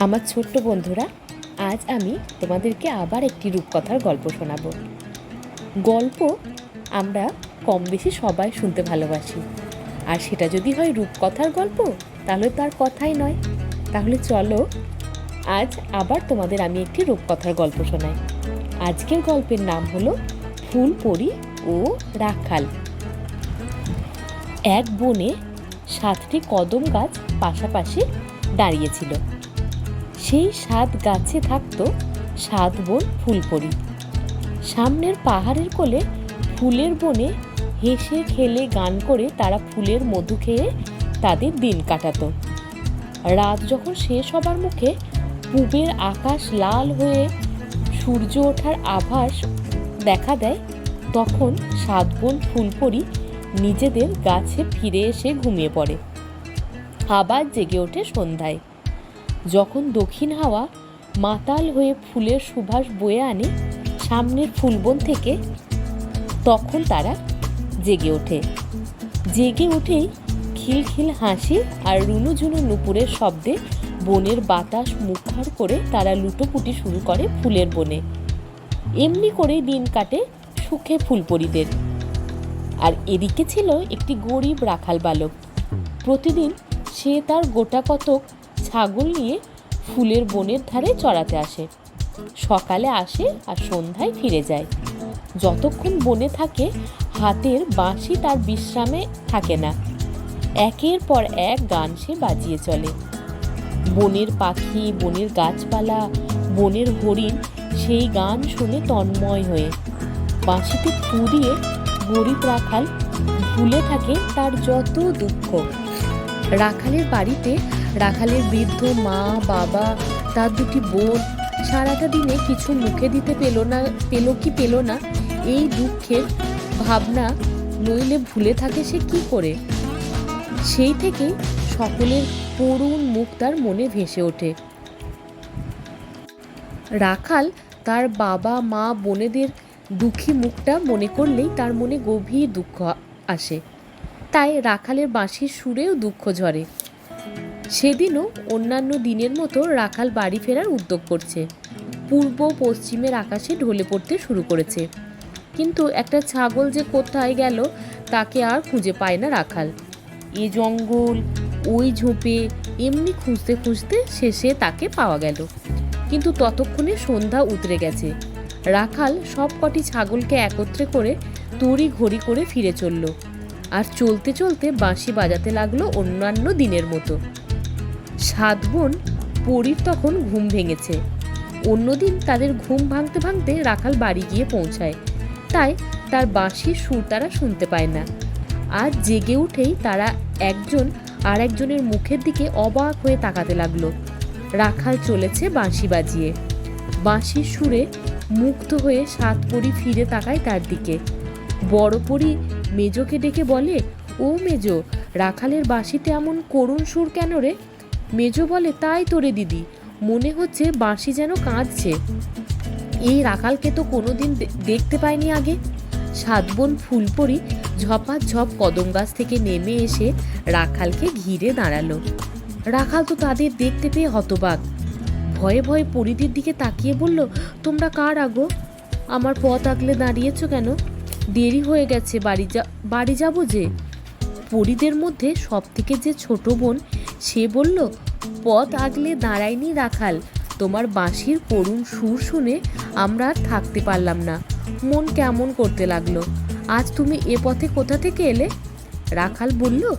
আমার ছোট্ট বন্ধুরা, আজ আমি তোমাদেরকে আবার একটি রূপকথার গল্প শোনাবো। গল্প আমরা কম বেশি সবাই শুনতে ভালোবাসি। আর সেটা যদি হয় রূপকথার গল্প, তাহলে তার কথাই নয়। তাহলে চলো, আজ আবার তোমাদের আমি একটি রূপকথার গল্প শোনাই। আজকের গল্পের নাম হলো ফুলপরি ও রাখাল। এক বনে সাতটি কদম গাছ পাশাপাশি দাঁড়িয়েছিল সেই সাত গাছে থাকতো সাত বোন ফুলপরি সামনের পাহাড়ের কোলে ফুলের বনে হেসে খেলে গান করে তারা ফুলের মধু খেয়ে তাদের দিন কাটাতো। রাত যখন শেষ হবার মুখে পূবের আকাশ লাল হয়ে সূর্য ওঠার আভাস দেখা দেয়, তখন সাত বোন ফুলপরি নিজেদের গাছে ফিরে এসে ঘুমিয়ে পড়ে। আবার জেগে ওঠে সন্ধ্যায়। যখন দক্ষিণ হাওয়া মাতাল হয়ে ফুলের সুবাস বয়ে আনে সামনের ফুলবন থেকে, তখন তারা জেগে ওঠে। জেগে উঠেই খিলখিল হাসি আর রুনুঝুনু নুপুরের শব্দে বনের বাতাস মুখর করে তারা লুটোপুটি শুরু করে ফুলের বনে। এমনি করেই দিন কাটে সুখে ফুলপরিদের। আর এদিকে ছিল একটি গরিব রাখাল বালক। প্রতিদিন সে তার গোটা কতক ছাগল নিয়ে ফুলের বনের ধারে চড়াতে আসে। সকালে আসে আর সন্ধ্যায় ফিরে যায়। যতক্ষণ বনে থাকে, হাতের বাঁশি তার বিশ্রামে থাকে না। একের পর এক গান সে বাজিয়ে চলে। বনের পাখি, বনের গাছপালা, বনের হরিণ সেই গান শুনে তন্ময় হয়ে। বাঁশিতে দিয়ে গরিব রাখাল ভুলে থাকে তার যত দুঃখ। রাখালের বাড়িতে রাখালের বৃদ্ধ, মা, বাবা, তার দুটি বোন সারাটা দিনে কিছু মুখে দিতে পেল না, পেল কি পেল না? এই দুঃখের ভাবনা নইলে ভুলে থাকে সে কি করে? সেই থেকে সকলের করুণ মুখ তার মনে ভেসে ওঠে। রাখাল তার বাবা, মা, বোনেদের দুঃখী মুখটা মনে করলেই তার মনে গভীর দুঃখ আসে। তাই রাখালের বাঁশির সুরেও দুঃখ ঝরে। সেদিনও অন্যান্য দিনের মতো রাখাল বাড়ি ফেরার উদ্যোগ করছে। পূর্ব পশ্চিমের আকাশে ঢলে পড়তে শুরু করেছে। কিন্তু একটা ছাগল যে কোথায় গেল, তাকে আর খুঁজে পায় না রাখাল। এ জঙ্গল, ওই ঝোপে, এমনি খুঁজতে খুঁজতে শেষে তাকে পাওয়া গেল। কিন্তু ততক্ষণে সন্ধ্যা উতরে গেছে। রাখাল সব কটি ছাগলকে একত্রে করে তড়ি ঘড়ি করে ফিরে চলল। আর চলতে চলতে বাঁশি বাজাতে লাগল অন্যান্য দিনের মতো। সাত বোন পরীর তখন ঘুম ভেঙেছে। অন্যদিন তাদের ঘুম ভাঙতে ভাঙতে রাখাল বাড়ি গিয়ে পৌঁছায়। তাই তার বাঁশির সুর তারা শুনতে পায় না। আর জেগে উঠেই তারা একজন আর একজনের মুখের দিকে অবাক হয়ে তাকাতে লাগল। রাখাল চলেছে বাঁশি বাজিয়ে। বাঁশির সুরে মুগ্ধ হয়ে সাত পরি ফিরে তাকায় তার দিকে। বড় পরি মেজোকে ডেকে বলে, ও মেজো, রাখালের বাঁশিতে এমন করুণ সুর কেন রে? মেজো বলে, তাই তোরে দিদি, মনে হচ্ছে বাঁশি যেন কাঁদছে। এই রাখালকে তো কোনোদিন দেখতে পাইনি আগে। সাত বোন ফুলপরি ঝপাঝপ কদম গাছ থেকে নেমে এসে রাখালকে ঘিরে দাঁড়াল। রাখাল তো তাদের দেখতে পেয়ে হতবাক। ভয়ে ভয়ে পরিদের দিকে তাকিয়ে বলল, তোমরা কার আগো? আমার পথ আগলে দাঁড়িয়েছ কেন? দেরি হয়ে গেছে, বাড়ি যা, বাড়ি যাব যে? পরিদের মধ্যে সব থেকে যে ছোট বোন, সে বলল, পথ আগলে দাঁড়ায়নি রাখাল। তোমার বাঁশির করুণ সুর শুনে আমরা আর থাকতে পারলাম না। মন কেমন করতে লাগল। আজ তুমি এ পথে কোথা থেকে এলে? রাখাল বলল,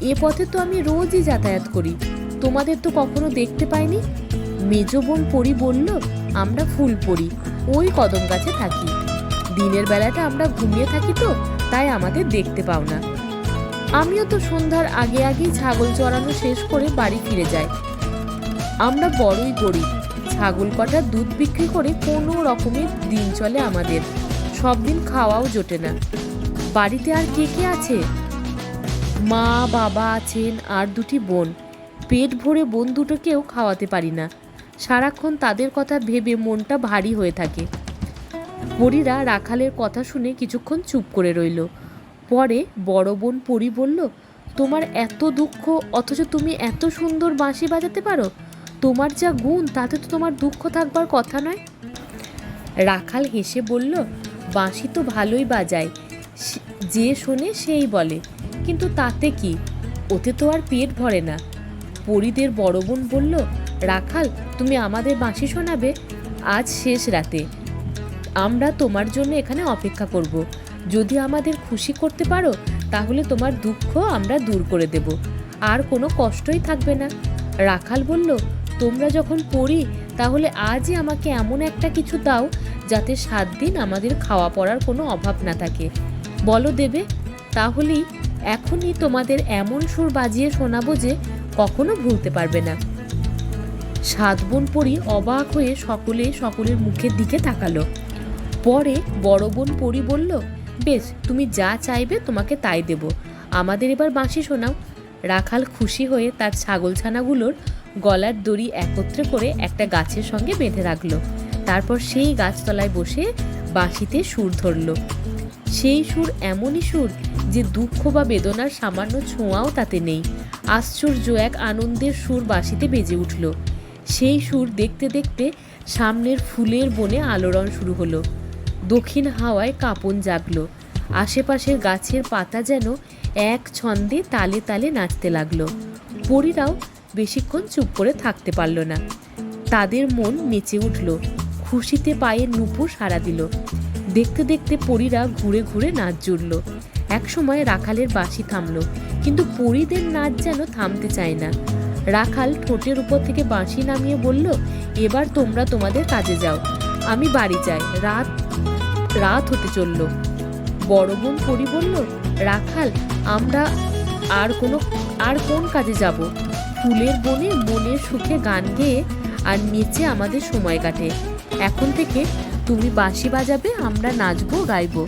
এ পথে তো আমি রোজই যাতায়াত করি। তোমাদের তো কখনো দেখতে পাইনি? মেজ বোন পরি বলল, আমরা ফুল পরি। ওই কদম গাছে থাকি। দিনের বেলাটা আমরা ঘুমিয়ে থাকি তো, তাই আমাদের দেখতে পাও না। আমিও তো সন্ধ্যার আগে আগেই ছাগল চড়ানো শেষ করে বাড়ি ফিরে যাই। আমরা বড়ই গরিব, ছাগল কটা দুধ বিক্রি করে কোনো রকমের দিন চলে আমাদের, সব দিন খাওয়াও জোটে না। বাড়িতে আর কে কে আছে? মা, বাবা আছেন আর দুটি বোন, পেট ভরে বোন দুটোকেও খাওয়াতে পারি না। সারাক্ষণ তাদের কথা ভেবে মনটা ভারী হয়ে থাকে। পরীরা রাখালের কথা শুনে কিছুক্ষণ চুপ করে রইল। পরে বড় বোন পরি বলল, তোমার এত দুঃখ, অথচ তুমি এত সুন্দর বাঁশি বাজাতে পারো? তোমার যা গুণ, তাতে তো তোমার দুঃখ থাকবার কথা নয়? রাখাল হেসে বলল, বাঁশি তো ভালোই বাজায়। যে শোনে সেই বলে। কিন্তু তাতে কি? ওতে তো আর পেট ভরে না। পরিদের বড় বোন বলল, রাখাল, তুমি আমাদের বাঁশি শোনাবে। আজ শেষ রাতে। আমরা তোমার জন্য এখানে অপেক্ষা করব। যদি আমাদের খুশি করতে পারো, তাহলে তোমার দুঃখ আমরা দূর করে দেব। আর কোনো কষ্টই থাকবে না। রাখাল বলল, তোমরা যখন পড়ি, তাহলে আজই আমাকে এমন একটা কিছু দাও যাতে সাত দিন আমাদের খাওয়া পড়ার কোনো অভাব না থাকে। বলো দেবে, তাহলেই এখনই তোমাদের এমন সুর বাজিয়ে শোনাবো যে কখনো ভুলতে পারবে না। সাত বোন পরি অবাক হয়ে সকলে সকলের মুখের দিকে তাকালো। পরে বড় বোন পরি বলল, বেশ, তুমি যা চাইবে তোমাকে তাই দেব। আমাদের এবার বাঁশি শোনাও। রাখাল খুশি হয়ে তার ছাগল ছানাগুলোর গলার দড়ি একত্রে করে একটা গাছের সঙ্গে বেঁধে রাখল। তারপর সেই গাছতলায় বসে বাঁশিতে সুর ধরলো। সেই সুর এমনই সুর যে দুঃখ বা বেদনার সামান্য ছোঁয়াও তাতে নেই। আশ্চর্য এক আনন্দের সুর বাঁশিতে বেজে উঠল। সেই সুর দেখতে দেখতে সামনের ফুলের বনে আলোড়ন শুরু হলো। দক্ষিণ হাওয়ায় কাঁপন জাগলো। আশেপাশের গাছের পাতা যেন এক ছন্দে তালে তালে নাচতে লাগল। পরীরাও বেশিক্ষণ চুপ করে থাকতে পারল না। তাদের মন নেচে উঠল। খুশিতে পায়ের নুপুর সাড়া দিল। দেখতে দেখতে পরীরা ঘুরে ঘুরে নাচ জুড়ল। একসময় রাখালের বাঁশি থামল, কিন্তু পরীদের নাচ যেন থামতে চায় না। রাখাল ঠোঁটের উপর থেকে বাঁশি নামিয়ে বলল, এবার তোমরা তোমাদের কাজে যাও। আমি বাড়ি যাই। রাত রাত হতে চলল। বড় বোন পরি বলল, রাখাল, আমরা আর কোনো, আর কোন কাজে যাব? ফুলের বনে মনের সুখে গান গেয়ে আর নেচে আমাদের সময় কাটে। এখন থেকে তুমি বাঁশি বাজাবে, আমরা নাচবো, গাইবো।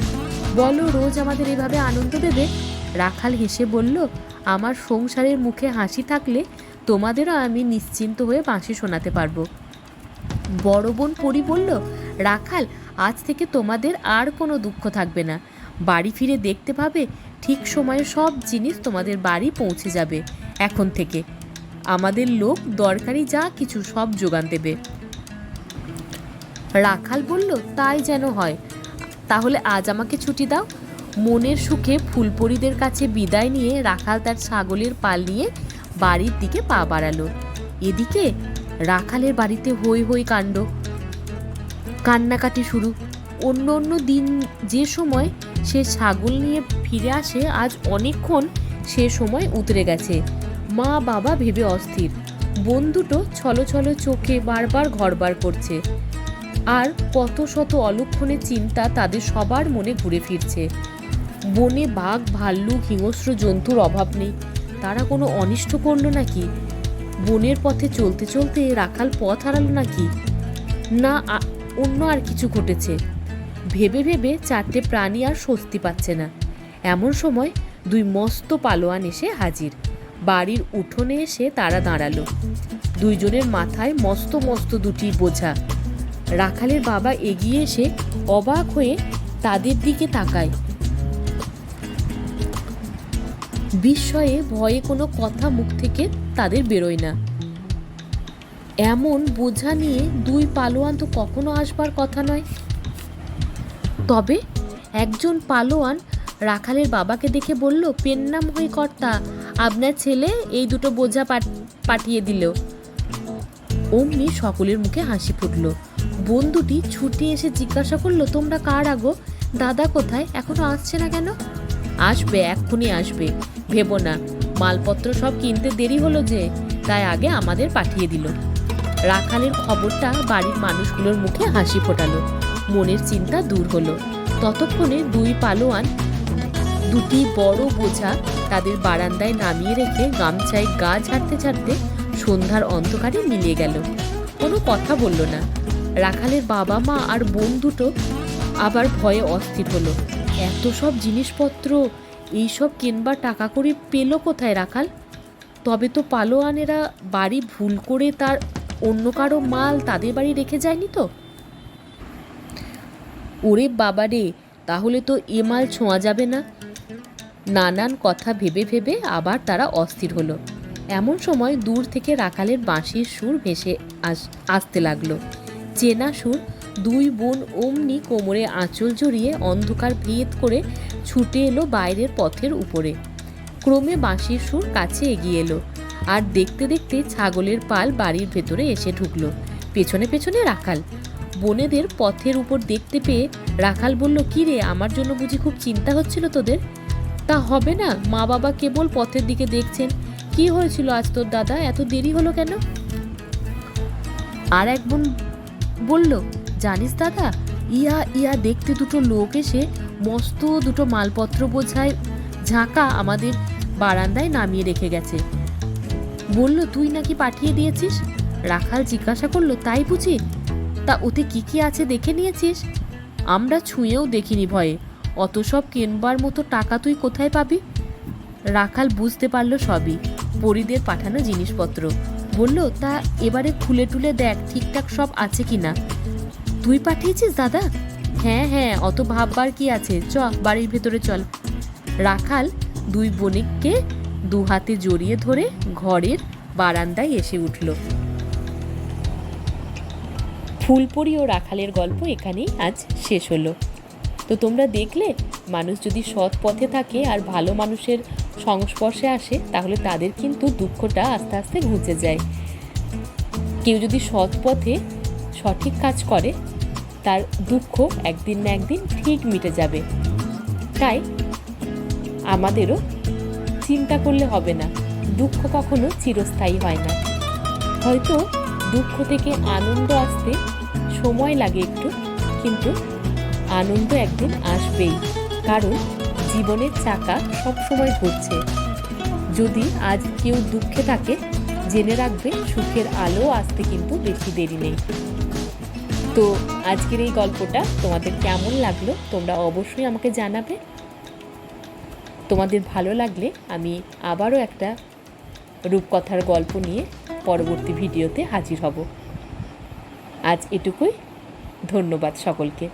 বলো, রোজ আমাদের এভাবে আনন্দ দেবে? রাখাল হেসে বলল, আমার সংসারের মুখে হাসি থাকলে তোমাদেরও আমি নিশ্চিন্ত হয়ে বাঁশি শোনাতে পারব। বড় বোন পরি বলল রাখাল, আজ থেকে তোমাদের আর কোনো দুঃখ থাকবে না। বাড়ি ফিরে দেখতে পাবে ঠিক সময়ে সব জিনিস তোমাদের বাড়ি পৌঁছে যাবে। এখন থেকে আমাদের লোক দরকারি যা কিছু সব যোগান দেবে। রাখাল বলল, তাই যেন হয়। তাহলে আজ আমাকে ছুটি দাও। মনের সুখে ফুলপরিদের কাছে বিদায় নিয়ে রাখাল তার ছাগলের পাল নিয়ে বাড়ির দিকে পা বাড়ালো। এদিকে রাখালের বাড়িতে হই হই কাণ্ড। কান্নাকাটি শুরু। অন্য অন্য দিন যে সময় সে ছাগল নিয়ে ফিরে আসে, আজ অনেকক্ষণ সে সময় উতরে গেছে। মা বাবা ভেবে অস্থির। বোন দুটো ছলো ছলো চোখে বারবার ঘরবার করছে। আর কত শত অলক্ষণে চিন্তা তাদের সবার মনে ঘুরে ফিরছে। বনে বাঘ, ভাল্লুক, হিংস্র জন্তুর অভাব নেই। তারা কোনো অনিষ্ট করল নাকি? বনের পথে চলতে চলতে রাখাল পথ হারালো নাকি? না অন্য আর কিছু ঘটেছে। ভেবে ভেবে চারটে প্রাণী আর স্বস্তি পাচ্ছে না। এমন সময় দুই মস্ত পালোয়ান এসে হাজির। বাড়ির উঠোনে এসে তারা দাঁড়াল। দুইজনের মাথায় মস্ত মস্ত দুটি বোঝা। রাখালের বাবা এগিয়ে এসে অবাক হয়ে তাদের দিকে তাকায়। বিস্ময়ে ভয়ে কোনো কথা মুখ থেকে তাদের বেরোয় না। এমন বোঝা নিয়ে দুই পালোয়ান তো কখনো আসবার কথা নয়। তবে একজন পালোয়ান রাখালের বাবাকে দেখে বলল, পেন্নাম হই কর্তা, আপনার ছেলে এই দুটো বোঝা পাঠ- পাঠিয়ে দিল। অমনি সকলের মুখে হাসি ফুটলো। বন্ধুটি ছুটি এসে জিজ্ঞাসা করল, তোমরা কার আগো দাদা কোথায়? এখনও আসছে না কেন? আসবে, এক্ষুনি আসবে। ভেবো না, মালপত্র সব কিনতে দেরি হলো যে, তাই আগে আমাদের পাঠিয়ে দিল। রাখালের খবরটা বাড়ির মানুষগুলোর মুখে হাসি ফোটালো। মনের চিন্তা দূর হলো। ততক্ষণে দুই পালোয়ান, দুটি বড় বোঝা তাদের বারান্দায় নামিয়ে রেখে গামছায় গা ঝাড়তে ঝাড়তে সন্ধ্যার অন্ধকারে মিলিয়ে গেল। কোনো কথা বলল না। রাখালের বাবা মা আর বোন দুটো আবার ভয়ে অস্থির হলো। এত সব জিনিসপত্র এইসব কেনবার টাকা করে পেল কোথায় রাখাল? তবে তো পালোয়ানেরা বাড়ি ভুল করে তার অন্য কারও মাল তাদের বাড়ি রেখে যায়নি তো? ওরে বাবা রে, তাহলে তো এ মাল ছোঁয়া যাবে না। নানান কথা ভেবে ভেবে আবার তারা অস্থির হলো। এমন সময় দূর থেকে রাখালের বাঁশির সুর ভেসে আস, আসতে লাগল। চেনা সুর, দুই বোন অমনি কোমরে আঁচল জড়িয়ে অন্ধকার ভেদ করে ছুটে এলো বাইরের পথের উপরে। ক্রমে বাঁশির সুর কাছে এগিয়ে এলো। আর দেখতে দেখতে ছাগলের পাল বাড়ির ভেতরে এসে ঢুকলো। পেছনে পেছনে রাখাল। বোনেদের পথের উপর দেখতে পেয়ে রাখাল বলল, কি রে, আমার জন্য বুঝি খুব চিন্তা হচ্ছিল তোদের? তা হবে না, মা বাবা কেবল পথের দিকে দেখছেন। কি হয়েছিল আজ তোর দাদা? এত দেরি হলো কেন? আর এক বোন বলল, জানিস দাদা, ইয়া ইয়া দেখতে দুটো লোক এসে মস্ত দুটো মালপত্র বোঝায়, ঝাঁকা আমাদের বারান্দায় নামিয়ে রেখে গেছে। বলল, তুই নাকি পাঠিয়ে দিয়েছিস? রাখাল জিজ্ঞাসা করল, তাই বুঝি? তা ওতে কি কি আছে দেখে নিয়েছিস? আমরা ছুঁয়েও দেখিনি ভয়ে। অত সব কেনবার মতো টাকা তুই কোথায় পাবি? রাখাল বুঝতে পারল সবই, পরিদের পাঠানো জিনিসপত্র। বলল, তা এবারে খুলে টুলে দেখ, ঠিকঠাক সব আছে কি না? তুই পাঠিয়েছিস, দাদা? হ্যাঁ হ্যাঁ অত ভাববার কি আছে? চ, বাড়ির ভেতরে চল। রাখাল দুই বণিককে দু হাতে জড়িয়ে ধরে ঘরের বারান্দায় এসে উঠল। ফুলপরি ও রাখালের গল্প এখানেই আজ শেষ হলো। তো তোমরা দেখলে, মানুষ যদি সৎ পথে থাকে আর ভালো মানুষের সংস্পর্শে আসে, তাহলে তাদের কিন্তু দুঃখটা আস্তে আস্তে ঘুচে যায়। কেউ যদি সৎ পথে সঠিক কাজ করে, তার দুঃখ একদিন না একদিন ঠিক মিটে যাবে। তাই আমাদেরও চিন্তা করলে হবে না। দুঃখ কখনো চিরস্থায়ী হয় না। হয়তো দুঃখ থেকে আনন্দ আসতে সময় লাগে একটু, কিন্তু আনন্দ একদিন আসবেই, কারণ জীবনের চাকা সব সময় ঘুরছে। যদি আজ কেউ দুঃখে থাকে, জেনে রাখবে সুখের আলো আসতে কিন্তু বেশি দেরি নেই। তো আজকের এই গল্পটা তোমাদের কেমন লাগল, তোমরা অবশ্যই আমাকে জানাবে। তোমাদের ভালো লাগলে আমি আবারও একটা রূপকথার গল্প নিয়ে পরবর্তী ভিডিওতে হাজির হব। আজ এটুকুই। ধন্যবাদ সকলকে।